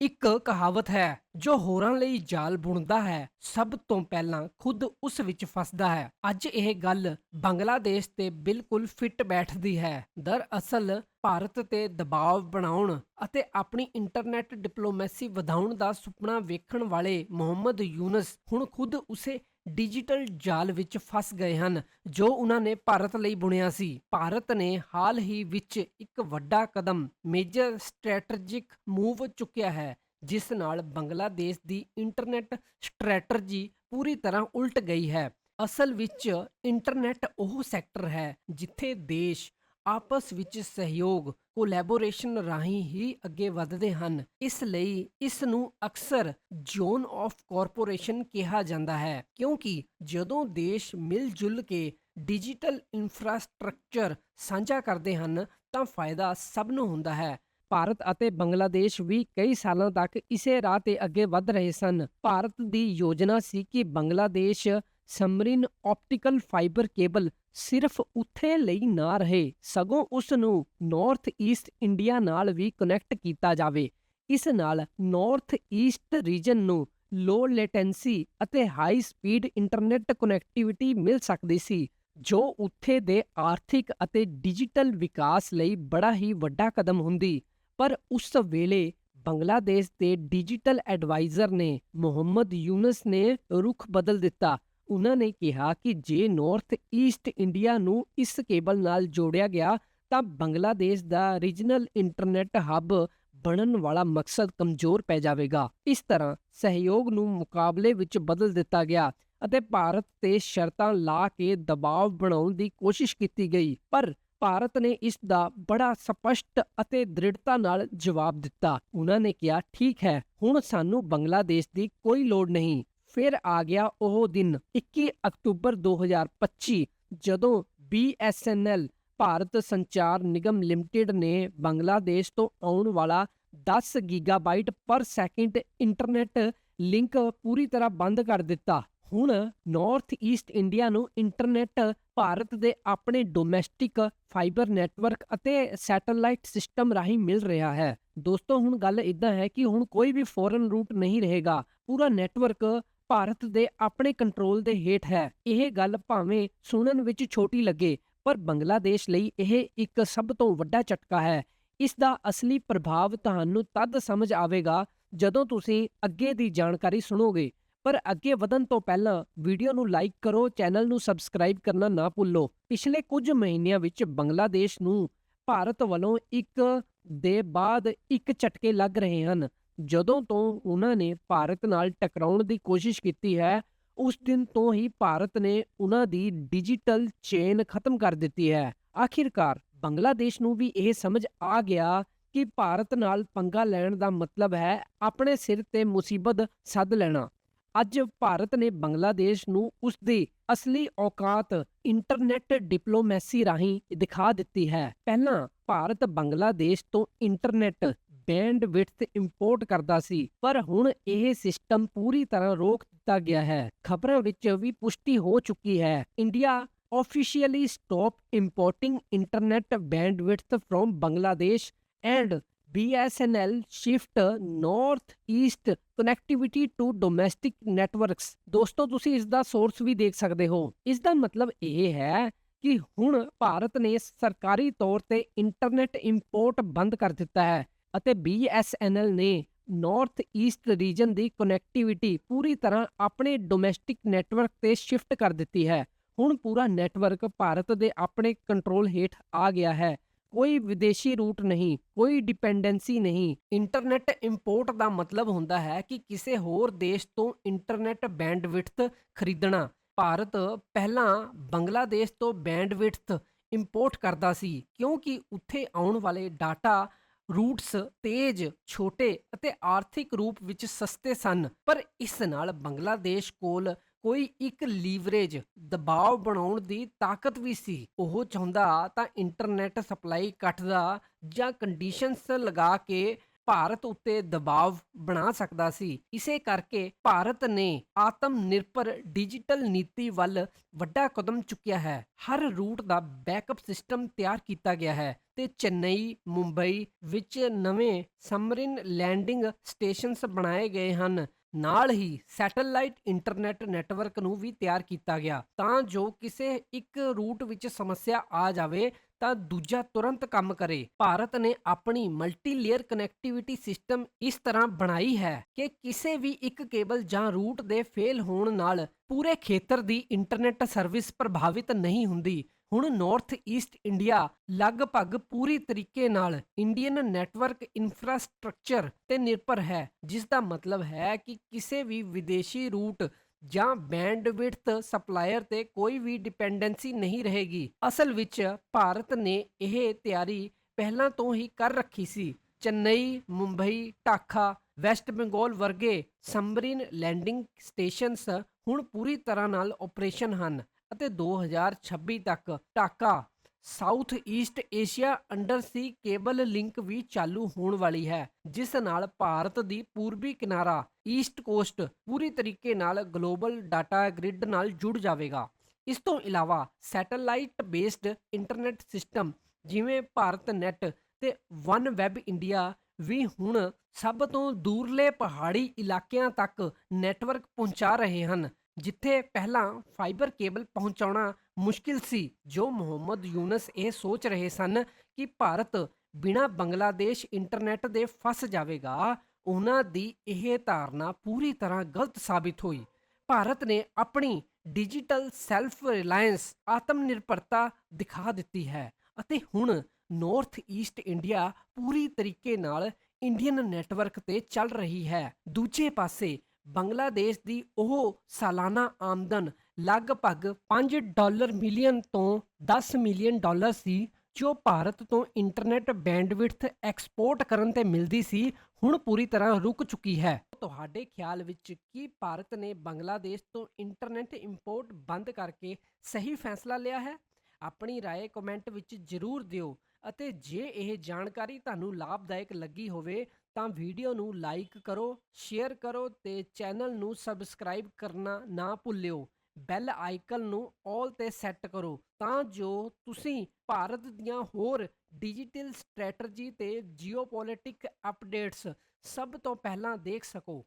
ਇੱਕ ਕਹਾਵਤ ਹੈ, ਜੋ ਹੋਰਾਂ ਲਈ ਜਾਲ ਬੁਣਦਾ ਹੈ, ਸਭ ਤੋਂ ਪਹਿਲਾਂ ਖੁਦ ਉਸ ਵਿੱਚ ਫਸਦਾ ਹੈ। ਅੱਜ ਇਹ ਗੱਲ ਬੰਗਲਾਦੇਸ਼ ਤੇ ਬਿਲਕੁਲ ਫਿੱਟ ਬੈਠਦੀ ਹੈ। ਦਰਅਸਲ, ਭਾਰਤ ਤੇ ਦਬਾਅ ਬਣਾਉਣ ਅਤੇ ਆਪਣੀ ਇੰਟਰਨੈਟ ਡਿਪਲੋਮੈਸੀ ਵਧਾਉਣ ਦਾ ਸੁਪਨਾ ਵੇਖਣ ਵਾਲੇ ਮੁਹੰਮਦ ਯੂਨਸ ਹੁਣ ਖੁਦ ਉਸੇ ਡਿਜੀਟਲ ਜਾਲ ਵਿੱਚ ਫਸ ਗਏ ਹਨ, ਜੋ ਉਹਨਾਂ ਨੇ ਭਾਰਤ ਲਈ ਬੁਣਿਆ ਸੀ। ਭਾਰਤ ਨੇ ਹਾਲ ਹੀ ਵਿੱਚ ਇੱਕ ਵੱਡਾ ਕਦਮ ਮੇਜਰ ਸਟ੍ਰੈਟੇਜਿਕ ਮੂਵ ਚੁੱਕਿਆ ਹੈ, ਜਿਸ ਨਾਲ ਬੰਗਲਾਦੇਸ਼ ਦੀ ਇੰਟਰਨੈਟ ਸਟ੍ਰੈਟਜੀ ਪੂਰੀ ਤਰ੍ਹਾਂ ਉਲਟ ਗਈ ਹੈ। ਅਸਲ ਵਿੱਚ ਇੰਟਰਨੈਟ ਉਹ ਸੈਕਟਰ ਹੈ, ਜਿੱਥੇ ਦੇਸ਼ ਆਪਸ ਵਿੱਚ ਸਹਿਯੋਗ ਕੋਲੈਬੋਰੇਸ਼ਨ ਰਾਹੀਂ ਹੀ ਅੱਗੇ ਵਧਦੇ ਹਨ। ਇਸ ਲਈ ਇਸ ਨੂੰ ਅਕਸਰ ਜ਼ੋਨ ਆਫ ਕਾਰਪੋਰੇਸ਼ਨ ਕਿਹਾ ਜਾਂਦਾ ਹੈ, ਕਿਉਂਕਿ ਜਦੋਂ ਦੇਸ਼ ਮਿਲ ਜੁਲ ਕੇ ਡਿਜੀਟਲ ਇਨਫਰਾਸਟ੍ਰਕਚਰ ਸਾਂਝਾ ਕਰਦੇ ਹਨ, ਤਾਂ ਫਾਇਦਾ ਸਭ ਨੂੰ ਹੁੰਦਾ ਹੈ। ਭਾਰਤ ਅਤੇ ਬੰਗਲਾਦੇਸ਼ ਵੀ ਕਈ ਸਾਲਾਂ ਤੱਕ ਇਸੇ ਰਾਹ ਤੇ ਅੱਗੇ ਵਧ ਰਹੇ ਸਨ। ਭਾਰਤ ਦੀ ਯੋਜਨਾ ਸੀ ਕਿ Bangladesh submarine optical fibre cable ਸਿਰਫ ਉੱਥੇ ਲਈ ਨਾ ਰਹੇ, ਸਗੋਂ ਉਸ ਨੂੰ ਨਾਰਥ ਈਸਟ ਇੰਡੀਆ ਨਾਲ ਵੀ ਕਨੈਕਟ ਕੀਤਾ ਜਾਵੇ। ਇਸ ਨਾਲ ਨਾਰਥ ਈਸਟ ਰੀਜਨ ਨੂੰ ਲੋ ਲੇਟੈਂਸੀ ਅਤੇ ਹਾਈ ਸਪੀਡ ਇੰਟਰਨੈਟ ਕਨੈਕਟੀਵਿਟੀ ਮਿਲ ਸਕਦੀ ਸੀ, ਜੋ ਉੱਥੇ ਦੇ ਆਰਥਿਕ ਅਤੇ ਡਿਜੀਟਲ ਵਿਕਾਸ ਲਈ ਬੜਾ ਹੀ ਵੱਡਾ ਕਦਮ ਹੁੰਦੀ। ਪਰ ਉਸ ਵੇਲੇ ਬੰਗਲਾਦੇਸ਼ ਦੇ ਡਿਜੀਟਲ ਐਡਵਾਈਜ਼ਰ ਨੇ ਮੁਹੰਮਦ ਯੂਨਸ ਨੇ ਰੁਖ ਬਦਲ ਦਿੱਤਾ ਉਹਨਾਂ ਨੇ ਕਿਹਾ ਕਿ ਜੇ ਨਾਰਥ ਈਸਟ ਇੰਡੀਆ ਨੂੰ ਇਸ ਕੇਬਲ ਨਾਲ ਜੋੜਿਆ ਗਿਆ, ਤਾਂ ਬੰਗਲਾਦੇਸ਼ ਦਾ ਰੀਜਨਲ ਇੰਟਰਨੈਟ ਹੱਬ ਬਣਨ ਵਾਲਾ ਮਕਸਦ ਕਮਜ਼ੋਰ ਪੈ ਜਾਵੇਗਾ। ਇਸ ਤਰ੍ਹਾਂ ਸਹਿਯੋਗ ਨੂੰ ਮੁਕਾਬਲੇ ਵਿੱਚ ਬਦਲ ਦਿੱਤਾ ਗਿਆ ਅਤੇ ਭਾਰਤ ਤੇ ਸ਼ਰਤਾਂ ਲਾ ਕੇ ਦਬਾਅ ਬਣਾਉਣ ਦੀ ਕੋਸ਼ਿਸ਼ ਕੀਤੀ ਗਈ, ਪਰ ਭਾਰਤ ਨੇ ਇਸ ਦਾ ਬੜਾ ਸਪਸ਼ਟ ਅਤੇ ਦ੍ਰਿੜਤਾ ਨਾਲ ਜਵਾਬ ਦਿੱਤਾ। ਉਹਨਾਂ ਨੇ ਕਿਹਾ, ਠੀਕ ਹੈ, ਹੁਣ ਸਾਨੂੰ ਬੰਗਲਾਦੇਸ਼ ਦੀ ਕੋਈ ਲੋੜ ਨਹੀਂ। ਫਿਰ ਆ ਗਿਆ ਉਹ ਦਿਨ 21 ਅਕਤੂਬਰ 2025 ਜਦੋਂ BSNL ਭਾਰਤ ਸੰਚਾਰ ਨਿਗਮ ਲਿਮਟਿਡ ਨੇ ਬੰਗਲਾਦੇਸ਼ ਤੋਂ ਆਉਣ ਵਾਲਾ 10 ਗੀਗਾਬਾਈਟ ਪਰ ਸੈਕਿੰਡ ਇੰਟਰਨੈਟ ਲਿੰਕ ਪੂਰੀ ਤਰ੍ਹਾਂ ਬੰਦ ਕਰ ਦਿੱਤਾ। ਹੁਣ ਨਾਰਥ ਈਸਟ ਇੰਡੀਆ ਨੂੰ ਇੰਟਰਨੈਟ ਭਾਰਤ ਦੇ ਆਪਣੇ ਡੋਮੈਸਟਿਕ ਫਾਈਬਰ ਨੈਟਵਰਕ ਅਤੇ ਸੈਟੇਲਾਈਟ ਸਿਸਟਮ ਰਾਹੀਂ ਮਿਲ ਰਿਹਾ ਹੈ। ਦੋਸਤੋ, ਹੁਣ ਗੱਲ ਇਦਾਂ ਹੈ ਕਿ ਹੁਣ ਕੋਈ ਵੀ ਫੋਰਨ ਰੂਟ ਨਹੀਂ ਰਹੇਗਾ। ਪੂਰਾ ਨੈਟਵਰਕ ਭਾਰਤ ਦੇ ਆਪਣੇ ਕੰਟਰੋਲ ਦੇ ਹੇਠ ਹੈ। ਇਹ ਗੱਲ ਭਾਵੇਂ ਸੁਣਨ ਵਿੱਚ ਛੋਟੀ ਲੱਗੇ, ਪਰ ਬੰਗਲਾਦੇਸ਼ ਲਈ ਇਹ ਇੱਕ ਸਭ ਤੋਂ ਵੱਡਾ ਝਟਕਾ ਹੈ। ਇਸ ਦਾ ਅਸਲੀ ਪ੍ਰਭਾਵ ਤੁਹਾਨੂੰ ਤਦ ਸਮਝ ਆਵੇਗਾ ਜਦੋਂ ਤੁਸੀਂ ਅੱਗੇ ਦੀ ਜਾਣਕਾਰੀ ਸੁਣੋਗੇ। ਪਰ ਅੱਗੇ ਵਧਣ ਤੋਂ ਪਹਿਲਾਂ ਵੀਡੀਓ ਨੂੰ ਲਾਈਕ ਕਰੋ, ਚੈਨਲ ਨੂੰ ਸਬਸਕ੍ਰਾਈਬ ਕਰਨਾ ਨਾ ਭੁੱਲੋ। ਪਿਛਲੇ ਕੁਝ ਮਹੀਨਿਆਂ ਵਿੱਚ ਬੰਗਲਾਦੇਸ਼ ਨੂੰ ਭਾਰਤ ਵੱਲੋਂ ਇੱਕ ਦੇ ਬਾਅਦ ਇੱਕ ਝਟਕੇ ਲੱਗ ਰਹੇ ਹਨ। ਜਦੋਂ ਤੋਂ ਉਹਨਾਂ ਨੇ ਭਾਰਤ ਨਾਲ ਟਕਰਾਉਣ ਦੀ ਕੋਸ਼ਿਸ਼ ਕੀਤੀ ਹੈ, ਉਸ ਦਿਨ ਤੋਂ ਹੀ ਭਾਰਤ ਨੇ ਉਹਨਾਂ ਦੀ ਡਿਜੀਟਲ ਚੇਨ ਖਤਮ ਕਰ ਦਿੱਤੀ ਹੈ। ਆਖਿਰਕਾਰ ਬੰਗਲਾਦੇਸ਼ ਨੂੰ ਵੀ ਇਹ ਸਮਝ ਆ ਗਿਆ ਕਿ ਭਾਰਤ ਨਾਲ ਪੰਗਾ ਲੈਣ ਦਾ ਮਤਲਬ ਹੈ ਆਪਣੇ ਸਿਰ ਤੇ ਮੁਸੀਬਤ ਸੱਦ ਲੈਣਾ। ਅੱਜ ਭਾਰਤ ਨੇ ਬੰਗਲਾਦੇਸ਼ ਨੂੰ ਉਸ ਦੀ ਅਸਲੀ ਔਕਾਤ ਇੰਟਰਨੈਟ ਡਿਪਲੋਮੈਸੀ ਰਾਹੀਂ ਦਿਖਾ ਦਿੱਤੀ ਹੈ। ਪਹਿਲਾਂ ਭਾਰਤ ਬੰਗਲਾਦੇਸ਼ ਤੋਂ ਇੰਟਰਨੈਟ ਬੈਂਡ ਵਿਡਥ ਇੰਪੋਰਟ ਕਰਦਾ ਸੀ, ਪਰ ਹੁਣ ਇਹ ਸਿਸਟਮ ਪੂਰੀ ਤਰ੍ਹਾਂ ਰੋਕ ਦਿੱਤਾ ਗਿਆ ਹੈ। ਖਬਰਾਂ ਵਿੱਚ ਵੀ ਪੁਸ਼ਟੀ ਹੋ ਚੁੱਕੀ ਹੈ। India officially stop importing internet bandwidth from Bangladesh and BSNL shift north east connectivity to domestic networks ਦੋਸਤੋ, ਤੁਸੀਂ ਇਸ ਦਾ ਸੋਰਸ ਵੀ ਦੇਖ ਸਕਦੇ ਹੋ। ਇਸ ਦਾ ਮਤਲਬ ਇਹ ਹੈ ਕਿ ਹੁਣ ਭਾਰਤ ਨੇ ਸਰਕਾਰੀ ਤੌਰ ਤੇ ਇੰਟਰਨੈਟ ਇੰਪੋਰਟ ਬੰਦ ਕਰ ਦਿੱਤਾ ਹੈ। ਅਤੇ BSNL ਨੇ ਨਾਰਥ ਈਸਟ ਰੀਜਨ ਦੀ ਕਨੈਕਟੀਵਿਟੀ ਪੂਰੀ ਤਰ੍ਹਾਂ ਆਪਣੇ ਡੋਮੈਸਟਿਕ ਨੈਟਵਰਕ ਤੇ ਸ਼ਿਫਟ ਕਰ ਦਿੱਤੀ ਹੈ। ਹੁਣ ਪੂਰਾ ਨੈਟਵਰਕ ਭਾਰਤ ਦੇ ਆਪਣੇ ਕੰਟਰੋਲ ਹੇਠ ਆ ਗਿਆ ਹੈ। ਕੋਈ ਵਿਦੇਸ਼ੀ ਰੂਟ ਨਹੀਂ, ਕੋਈ ਡਿਪੈਂਡੈਂਸੀ ਨਹੀਂ। ਇੰਟਰਨੈਟ ਇੰਪੋਰਟ ਦਾ ਮਤਲਬ ਹੁੰਦਾ ਹੈ ਕਿ ਕਿਸੇ ਹੋਰ ਦੇਸ਼ ਤੋਂ ਇੰਟਰਨੈਟ ਬੈਂਡਵਿਡਥ ਖਰੀਦਣਾ। ਭਾਰਤ ਪਹਿਲਾਂ ਬੰਗਲਾਦੇਸ਼ ਤੋਂ ਬੈਂਡਵਿਡਥ ਇੰਪੋਰਟ ਕਰਦਾ ਸੀ, ਕਿਉਂਕਿ ਉੱਥੇ ਆਉਣ ਵਾਲੇ ਡਾਟਾ ਰੂਟਸ ਤੇਜ਼, ਛੋਟੇ ਅਤੇ ਆਰਥਿਕ ਰੂਪ ਵਿੱਚ ਸਸਤੇ ਸਨ, ਪਰ ਇਸ ਨਾਲ ਬੰਗਲਾਦੇਸ਼ ਕੋਲ ਕੋਈ ਇੱਕ ਲੀਵਰੇਜ ਦਬਾਅ ਬਣਾਉਣ ਦੀ ਤਾਕਤ ਵੀ ਸੀ। ਉਹ ਚਾਹੁੰਦਾ ਤਾਂ ਇੰਟਰਨੈਟ ਸਪਲਾਈ ਕੱਟਦਾ ਜਾਂ ਕੰਡੀਸ਼ਨਸ ਲਗਾ ਕੇ ਭਾਰਤ ਉੱਤੇ ਦਬਾਅ ਬਣਾ ਸਕਦਾ ਸੀ। ਇਸੇ ਕਰਕੇ ਭਾਰਤ ਨੇ ਆਤਮ ਨਿਰਭਰ ਡਿਜੀਟਲ ਨੀਤੀ ਵੱਲ ਵੱਡਾ ਕਦਮ ਚੁੱਕਿਆ ਹੈ। ਹਰ ਰੂਟ ਦਾ ਬੈਕਅਪ ਸਿਸਟਮ ਤਿਆਰ ਕੀਤਾ ਗਿਆ ਹੈ। ਤੇ ਚੇਨਈ, ਮੁੰਬਈ ਵਿੱਚ ਨਵੇਂ ਸਮਰਿਨ ਲੈਂਡਿੰਗ ਸਟੇਸ਼ਨਸ ਬਣਾਏ ਗਏ ਹਨ। ਨਾਲ ਹੀ ਸੈਟੇਲਾਈਟ ਇੰਟਰਨੈਟ ਨੈਟਵਰਕ ਨੂੰ ਵੀ ਤਿਆਰ ਕੀਤਾ ਗਿਆ। ਤਾਂ ਜੋ ਕਿਸੇ ਇੱਕ ਰੂਟ ਵਿੱਚ ਸਮੱਸਿਆ ਆ ਜਾਵੇ, ਤਾਂ ਦੂਜਾ ਤੁਰੰਤ ਕੰਮ ਕਰੇ। ਭਾਰਤ ਨੇ ਆਪਣੀ ਮਲਟੀ ਲੇਅਰ ਕਨੈਕਟੀਵਿਟੀ ਸਿਸਟਮ ਇਸ ਤਰ੍ਹਾਂ ਬਣਾਈ ਹੈ ਕਿ ਕਿਸੇ ਵੀ ਇੱਕ ਕੇਬਲ ਜਾਂ ਰੂਟ ਦੇ ਫੇਲ ਹੋਣ ਨਾਲ ਪੂਰੇ ਖੇਤਰ ਦੀ ਇੰਟਰਨੈਟ ਸਰਵਿਸ ਪ੍ਰਭਾਵਿਤ ਨਹੀਂ ਹੁੰਦੀ। ਹੁਣ ਨਾਰਥ ਈਸਟ ਇੰਡੀਆ ਲਗਭਗ ਪੂਰੀ ਤਰੀਕੇ ਨਾਲ ਇੰਡੀਅਨ ਨੈਟਵਰਕ ਇਨਫਰਾਸਟ੍ਰਕਚਰ ਤੇ ਨਿਰਭਰ ਹੈ ਜਿਸ ਦਾ ਮਤਲਬ ਹੈ ਕਿ ਕਿਸੇ ਵੀ ਵਿਦੇਸ਼ੀ ਰੂਟ ਜਾਂ ਬੈਂਡਵਿਡਥ ਸਪਲਾਇਰ ਤੇ ਕੋਈ ਵੀ ਡਿਪੈਂਡੈਂਸੀ ਨਹੀਂ ਰਹੇਗੀ। ਅਸਲ ਵਿੱਚ ਭਾਰਤ ਨੇ ਇਹ ਤਿਆਰੀ ਪਹਿਲਾਂ ਤੋਂ ਹੀ ਕਰ ਰੱਖੀ ਸੀ। ਚੇਨਈ, ਮੁੰਬਈ ਢਾਕਾ ਵੈਸਟ ਬੰਗਾਲ ਵਰਗੇ ਸੰਬਰਿਨ ਲੈਂਡਿੰਗ ਸਟੇਸ਼ਨਸ ਹੁਣ ਪੂਰੀ ਤਰ੍ਹਾਂ ਨਾਲ ਆਪਰੇਸ਼ਨ ਹਨ। ਅਤੇ 2026 ਤੱਕ Dhaka, south east Asia undersea cable link ਵੀ ਚਾਲੂ ਹੋਣ ਵਾਲੀ ਹੈ, ਜਿਸ ਨਾਲ ਭਾਰਤ ਦੀ ਪੂਰਬੀ ਕਿਨਾਰਾ, ਈਸਟ ਕੋਸਟ ਪੂਰੀ ਤਰੀਕੇ ਨਾਲ ਗਲੋਬਲ ਡਾਟਾ ਗ੍ਰਿਡ ਨਾਲ ਜੁੜ ਜਾਵੇਗਾ। ਇਸ ਤੋਂ ਇਲਾਵਾ ਸੈਟੇਲਾਈਟ ਬੇਸਡ ਇੰਟਰਨੈਟ ਸਿਸਟਮ, ਜਿਵੇਂ ਭਾਰਤ ਨੈਟ ਤੇ ਵਨ ਵੈਬ ਇੰਡੀਆ, ਵੀ ਹੁਣ ਸਭ ਤੋਂ ਦੂਰਲੇ ਪਹਾੜੀ ਇਲਾਕਿਆਂ ਤੱਕ ਨੈਟਵਰਕ ਪਹੁੰਚਾ ਰਹੇ ਹਨ ਜਿੱਥੇ ਪਹਿਲਾਂ ਫਾਈਬਰ ਕੇਬਲ ਪਹੁੰਚਾਉਣਾ ਮੁਸ਼ਕਿਲ ਸੀ, ਜੋ ਮੁਹੰਮਦ ਯੂਨਸ ਇਹ ਸੋਚ ਰਹੇ ਸਨ ਕਿ ਭਾਰਤ ਬਿਨਾਂ ਬੰਗਲਾਦੇਸ਼ ਇੰਟਰਨੈਟ ਦੇ ਫਸ ਜਾਵੇਗਾ, ਉਹਨਾਂ ਦੀ ਇਹ ਧਾਰਨਾ ਪੂਰੀ ਤਰ੍ਹਾਂ ਗਲਤ ਸਾਬਿਤ ਹੋਈ। ਭਾਰਤ ਨੇ ਆਪਣੀ ਡਿਜੀਟਲ ਸੈਲਫ ਰਿਲਾਇੰਸ ਆਤਮ ਨਿਰਭਰਤਾ ਦਿਖਾ ਦਿੱਤੀ ਹੈ ਅਤੇ ਹੁਣ ਨਾਰਥ ਈਸਟ ਇੰਡੀਆ ਪੂਰੀ ਤਰੀਕੇ ਨਾਲ ਇੰਡੀਅਨ ਨੈਟਵਰਕ ਤੇ ਚੱਲ ਰਹੀ ਹੈ। ਦੂਜੇ ਪਾਸੇ ਬੰਗਲਾਦੇਸ਼ ਦੀ ਉਹ ਸਾਲਾਨਾ ਆਮਦਨ ਲਗਭਗ 5 ਡਾਲਰ ਮਿਲੀਅਨ ਤੋਂ 10 ਮਿਲੀਅਨ ਡਾਲਰ ਸੀ ਜੋ ਭਾਰਤ ਤੋਂ ਇੰਟਰਨੈਟ ਬੈਂਡਵਿਡਥ ਐਕਸਪੋਰਟ ਕਰਨ ਤੇ ਮਿਲਦੀ ਸੀ ਹੁਣ ਪੂਰੀ ਤਰ੍ਹਾਂ ਰੁਕ ਚੁੱਕੀ ਹੈ ਤੁਹਾਡੇ ਖਿਆਲ ਵਿੱਚ ਕੀ ਭਾਰਤ ਨੇ ਬੰਗਲਾਦੇਸ਼ ਤੋਂ ਇੰਟਰਨੈਟ ਇੰਪੋਰਟ ਬੰਦ ਕਰਕੇ ਸਹੀ ਫੈਸਲਾ ਲਿਆ ਹੈ ਆਪਣੀ رائے ਕਮੈਂਟ ਵਿੱਚ ਜ਼ਰੂਰ ਦਿਓ ਅਤੇ ਜੇ ਇਹ ਜਾਣਕਾਰੀ ਤੁਹਾਨੂੰ ਲਾਭਦਾਇਕ ਲੱਗੀ ਹੋਵੇ ਤਾਂ ਵੀਡੀਓ ਨੂੰ ਲਾਈਕ ਕਰੋ, ਸ਼ੇਅਰ ਕਰੋ ਤੇ ਚੈਨਲ ਨੂੰ ਸਬਸਕ੍ਰਾਈਬ ਕਰਨਾ ਨਾ ਭੁੱਲਿਓ। ਬੈਲ ਆਈਕਨ ਨੂੰ ਆਲ ਤੇ ਸੈੱਟ ਕਰੋ ਤਾਂ ਜੋ ਤੁਸੀਂ ਭਾਰਤ ਦੀਆਂ ਹੋਰ ਡਿਜੀਟਲ ਸਟ੍ਰੈਟਜੀ ਤੇ ਜੀਓਪੋਲਿਟਿਕ ਅਪਡੇਟਸ ਸਭ ਤੋਂ ਪਹਿਲਾਂ ਦੇਖ ਸਕੋ।